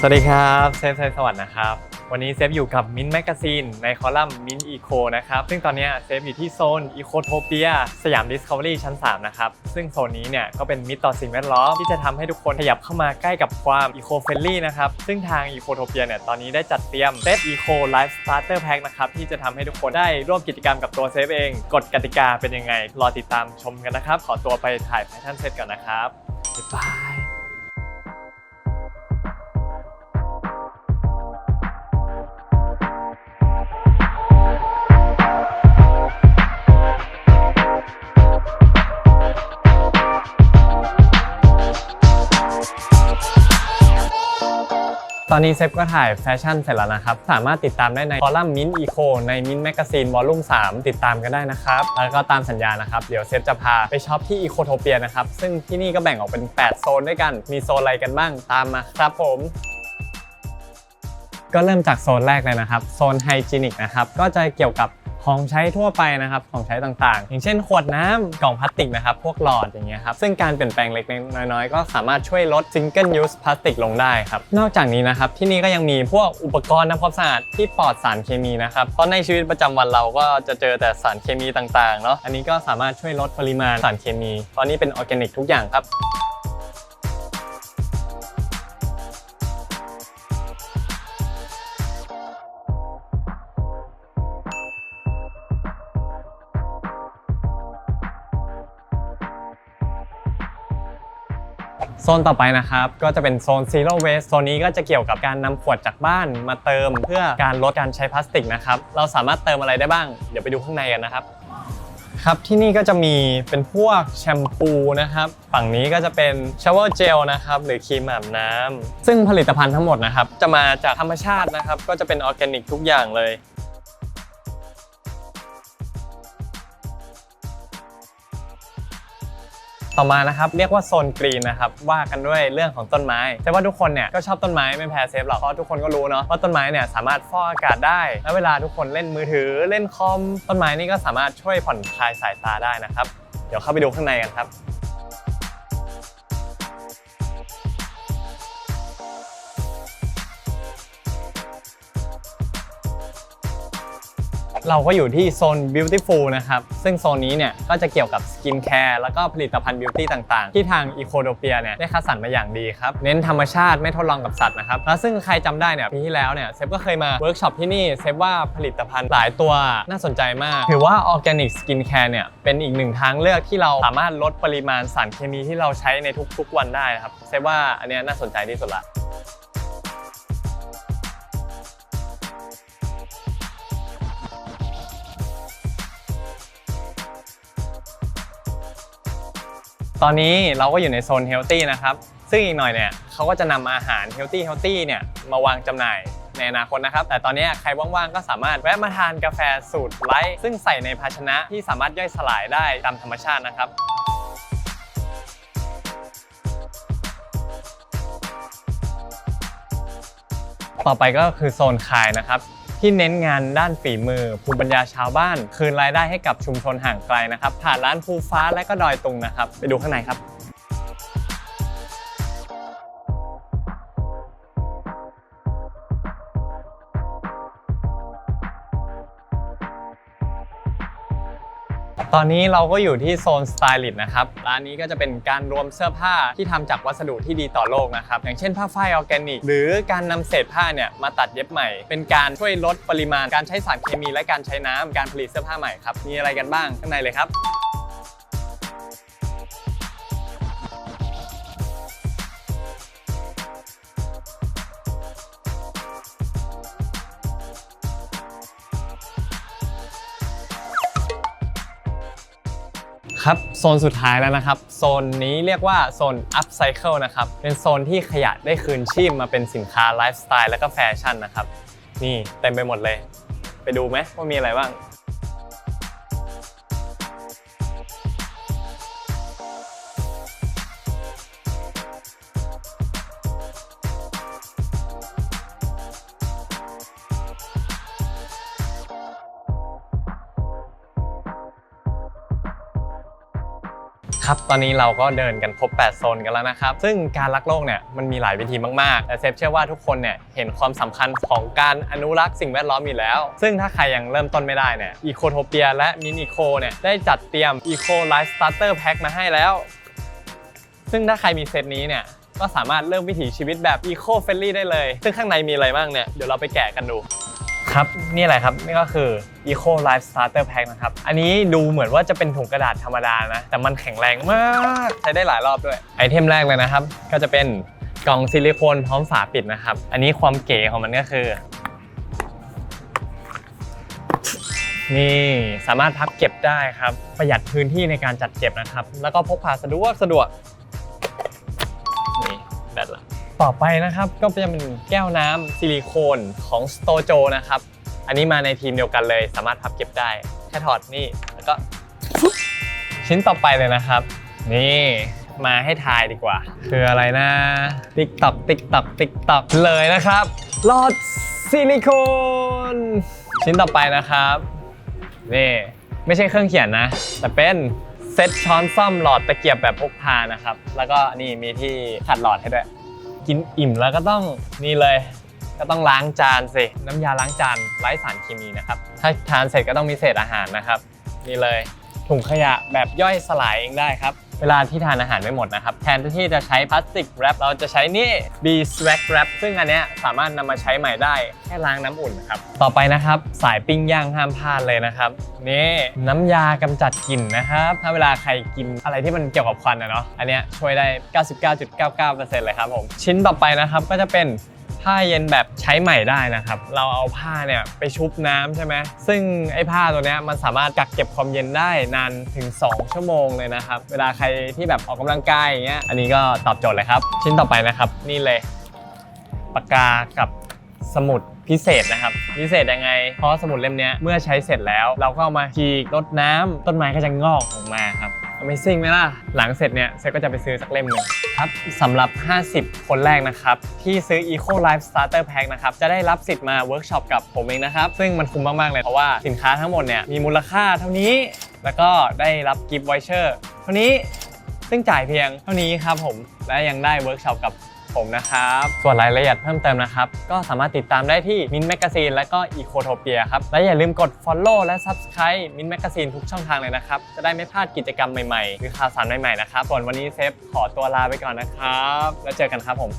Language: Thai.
สวัสดีครับเซฟไซสวัสดิ์นะครับ วันนี้เซฟอยู่กับมินแมกกาซีนในคอลัมน์มินอีโคนะครับ ซึ่งตอนนี้เซฟอยู่ที่โซนอีโคโทเปียสยามดิสคัฟเวอรี่ชั้น 3 นะครับ ซึ่งโซนนี้เนี่ยก็เป็นมิตรต่อสิ่งแวดล้อมที่จะทำให้ทุกคนขยับเข้ามาใกล้กับความอีโคเฟ n ลี่นะครับ ซึ่งทางอีโคโทเปียเนี่ยตอนนี้ได้จัดเตรียมเซตอีโคไลฟ์สตาร์เตอร์แพ็คนะครับที่จะทำให้ทุกคนได้ร่วมกิจกรรมกับตัวเซฟเองกฎกติกาเป็นยังไงรอติดตามชมกันนะครับขอตัวไปถ่ายแฟชั่นเซตก่อนนะครับบ๊ายบาย อนนี้เซฟก็ถ่ายแฟชั่นเสร็จแล้วนะครับ สามารถติดตามได้ในคอลัมน์มินอีโคในมินแมกกาซีนวอลลุ่ม3ติดตามกันได้นะครับ แล้วก็ตามสัญญานะครับ เดี๋ยวเซฟจะพาไปช็อปที่อีโคโทเปียนะครับ ซึ่งที่นี่ก็แบ่งออกเป็น 8 โซนด้วยกัน มีโซนอะไรกันบ้างตามมาครับผมก็เริ่มจากโซนแรกเลยนะครับ โซนไฮจีนิกนะครับ ก็จะเกี่ยวกับ ของใช้ทั่วไปนะครับของใช้ต่างๆ อย่างเช่นขวดน้ำกล่องพลาสติกนะครับพวกหลอดอย่างเงี้ยครับซึ่งการเปลี่ยนแปลงเล็กๆน้อยๆ ก็สามารถช่วยลด single use พลาสติกลงได้ครับนอกจากนี้นะครับที่นี่ก็ยังมีพวกอุปกรณ์ทำความสะอาดที่ปลอดสารเคมีนะครับเพราะในชีวิตประจำวันเราก็จะเจอแต่สารเคมีต่างๆเนาะอันนี้ก็สามารถช่วยลดปริมาณสารเคมี ตอนนี้เป็นออร์แกนิกทุกอย่างครับ โซนต่อไปนะครับก็จะเป็นโซน Zero Waste โซนนี้ก็จะเกี่ยวกับการนำขวดจากบ้านมาเติมเพื่อการลดการใช้พลาสติกนะครับเราสามารถเติมอะไรได้บ้าง เดี๋ยวไปดูข้างในกันนะครับครับที่นี่ก็จะมีเป็นพวกแชมพูนะครับฝั่งนี้ก็จะเป็นชาวเวอร์เจลนะครับหรือครีมอาบน้ำซึ่งผลิตภัณฑ์ทั้งหมดนะครับจะมาจากธรรมชาตินะครับก็จะเป็นออร์แกนิกทุกอย่างเลย ต่อมานะครับเรียกว่าโซนกรีนนะครับว่ากันด้วยเรื่องของต้นไม้ แต่ว่าทุกคนเนี่ยก็ชอบต้นไม้ไม่แพ้เซฟหรอกเพราะทุกคนก็รู้เนาะว่าต้นไม้เนี่ยสามารถฟอกอากาศได้ แล้วเวลาทุกคนเล่นมือถือเล่นคอมต้นไม้นี่ก็สามารถช่วยผ่อนคลายสายตาได้นะครับ เดี๋ยวเข้าไปดูข้างในกันครับ เราก็อยู่ที่โซน Beautiful นะครับ ซึ่งโซนนี้เนี่ยก็จะเกี่ยวกับสกินแคร์แล้วก็ผลิตภัณฑ์บิวตี้ต่างๆ ที่ทาง e c o d o p i a เนี่ยได้คัดสรรมาอย่างดีครับ เน้นธรรมชาติไม่ทดลองกับสัตว์นะครับ แล้วซึ่งใครจำได้เนี่ยปีที่แล้วเนี่ยเซฟก็เคยมาเวิร์กช็อปที่นี่เซฟว่าผลิตภัณฑ์หลายตัวน่าสนใจมาก ถือว่าออร์แกนิกสกินแคร์เนี่ยเป็นอีกหนึ่งทางเลือกที่เราสามารถลดปริมาณสารเคมีที่เราใช้ในทุกๆวันได้นะครับเซฟว่าอันเนี้ยน่าสนใจที่สุดละ ตอนนี้เราก็อยู่ในโซนเฮลตี้นะครับ ซึ่งอีกหน่อยเนี่ยเขาก็จะนำอาหารเฮลตี้เฮลตี้เนี่ยมาวางจำหน่ายในอนาคตนะครับ แต่ตอนนี้ใครว่างๆ ก็สามารถแวะมาทานกาแฟสูตรไลท์ซึ่งใส่ในภาชนะที่สามารถย่อยสลายได้ตามธรรมชาตินะครับต่อไปก็คือโซนขายนะครับ ที่เน้นงานด้านฝีมือ ภูมิปัญญาชาวบ้าน คืนรายได้ให้กับชุมชนห่างไกลนะครับ ผ่านร้านภูฟ้าและก็ดอยตุงนะครับ ไปดูข้างในครับ ตอนนี้เราก็อยู่ที่โซนสไตลิสต์นะครับ ร้านนี้ก็จะเป็นการรวมเสื้อผ้าที่ทำจากวัสดุที่ดีต่อโลกนะครับ อย่างเช่นผ้าฝ้ายออร์แกนิก หรือการนำเศษผ้าเนี่ยมาตัดเย็บใหม่ เป็นการช่วยลดปริมาณการใช้สารเคมีและการใช้น้ำการผลิตเสื้อผ้าใหม่ครับ มีอะไรกันบ้างข้างในเลยครับ ครับโซนสุดท้ายแล้วนะครับ โซนนี้เรียกว่าโซนอัพไซเคิลนะครับ เป็นโซนที่ขยะได้คืนชีพมาเป็นสินค้าไลฟ์สไตล์และก็แฟชั่นนะครับ นี่เต็มไปหมดเลย ไปดูไหมว่ามีอะไรบ้าง ครับตอนนี้เราก็เดินกันครบ 8 โซนกันแล้วนะครับ ซึ่งการรักโลกเนี่ยมันมีหลายวิธีมากๆแต่เซฟเชื่อว่าทุกคนเนี่ยเห็นความสำคัญของการอนุรักษ์สิ่งแวดล้อมอยู่แล้ว ซึ่งถ้าใครยังเริ่มต้นไม่ได้เนี่ยอีโคโทเปียและมินอีโคเนี่ยได้จัดเตรียม Eco Life Starter Pack มาให้แล้ว ซึ่งถ้าใครมีเซตนี้เนี่ยก็สามารถเริ่มวิถีชีวิตแบบ Eco Friendly ได้เลย ซึ่งข้างในมีอะไรบ้างเนี่ยเดี๋ยวเราไปแกะกันดู ครับนี่อะไรครับนี่ก็คือ Eco Life Starter Pack นะครับ อันนี้ดูเหมือนว่าจะเป็นถุงกระดาษธรรมดานะ แต่มันแข็งแรงมากใช้ได้หลายรอบด้วย ไอเทมแรกเลยนะครับ ก็จะเป็นกล่องซิลิโคนพร้อมฝาปิดนะครับ อันนี้ความเก๋ของมันก็คือ นี่สามารถพับเก็บได้ครับ ประหยัดพื้นที่ในการจัดเก็บนะครับ แล้วก็พกพาสะดวกสะดวก ต่อไปนะครับก็จะเป็นแก้วน้ำซิลิโคนของ s t o j o นะครับ อันนี้มาในทีมเดียวกันเลย สามารถพับเก็บได้ แค่ถอดนี่ แล้วก็ ชิ้นต่อไปเลยนะครับ นี่มาให้ทายดีกว่า คืออะไรนะติ๊กตอกติ๊กตอกติ๊กตอกเลยนะครับหลอดซิลิโคนชิ้นต่อไปนะครับนี่ไม่ใช่เครื่องเขียนนะ แต่เป็นเซ็ตช้อนซ่อมหลอดตะเกียบแบบพกพานะครับ แล้วก็นี่มีที่ขัดหลอดให้ด้วย กินอิ่มแล้วก็ต้องนี่เลย ก็ต้องล้างจานสิน้ำยาล้างจานไร้สารเคมีนะครับถ้าทานเสร็จก็ต้องมีเศษอาหารนะครับ นี่เลยถุงขยะแบบย่อยสลายเองได้ครับ เวลาที่ทานอาหารไม่หมดนะครับ แทนที่จะใช้พลาสติกแรปเราจะใช้นี่ B swag wrap ซึ่งอันเนี้ยสามารถนำมาใช้ใหม่ได้แค่ล้างน้ำอุ่นครับ ต่อไปนะครับสายปิ้งย่างห้ามพลาดเลยนะครับนี่น้ำยากำจัดกลิ่นนะครับ ถ้าเวลาใครกินอะไรที่มันเกี่ยวกับควันอะเนาะอันเนี้ยช่วยได้ 99.99%เลยครับผม ชิ้นต่อไปนะครับก็จะเป็น ผ้าเย็นแบบใช้ใหม่ได้นะครับ เราเอาผ้าเนี่ยไปชุบน้ำใช่ไหมซึ่งไอ้ผ้าตัวเนี้ยมันสามารถกักเก็บความเย็นได้นานถึง 2 ชั่วโมงเลยนะครับ เวลาใครที่แบบออกกำลังกายอย่างเงี้ย อันนี้ก็ตอบโจทย์เลยครับ ชิ้นต่อไปนะครับ นี่เลยปากกากับสมุดพิเศษนะครับ พิเศษยังไง เพราะสมุดเล่มนี้เมื่อใช้เสร็จแล้ว เราก็เอามาฉีกรดน้ำต้นไม้ก็จะงอกออกมาครับ Amazing ไหมล่ะ หลังเสร็จเนี่ยเซก็จะไปซื้อสักเล่มหนึ่งครับสำหรับ 50 คนแรกนะครับ ที่ซื้อ Eco Life Starter Pack นะครับ จะได้รับสิทธิ์มาเวิร์กช็อปกับผมเองนะครับ ซึ่งมันคุ้มมาก ๆ เลย เพราะว่าสินค้าทั้งหมดเนี่ยมีมูลค่าเท่านี้ แล้วก็ได้รับกิฟต์ไวเชอร์เท่านี้ซึ่งจ่ายเพียงเท่านี้ครับผมและยังได้เวิร์กช็อปกับ ผมนะครับ ส่วนรายละเอียดเพิ่มเติมนะครับ ก็สามารถติดตามได้ที่มินแมกซีนและก็ Ecotopia ครับ และอย่าลืมกด Follow และ Subscribe มินแมกซีนทุกช่องทางเลยนะครับ จะได้ไม่พลาดกิจกรรมใหม่ๆ หรือข่าวสารใหม่ๆนะครับส่วนวันนี้เซฟขอตัวลาไปก่อนนะครับ แล้วเจอกันครับผม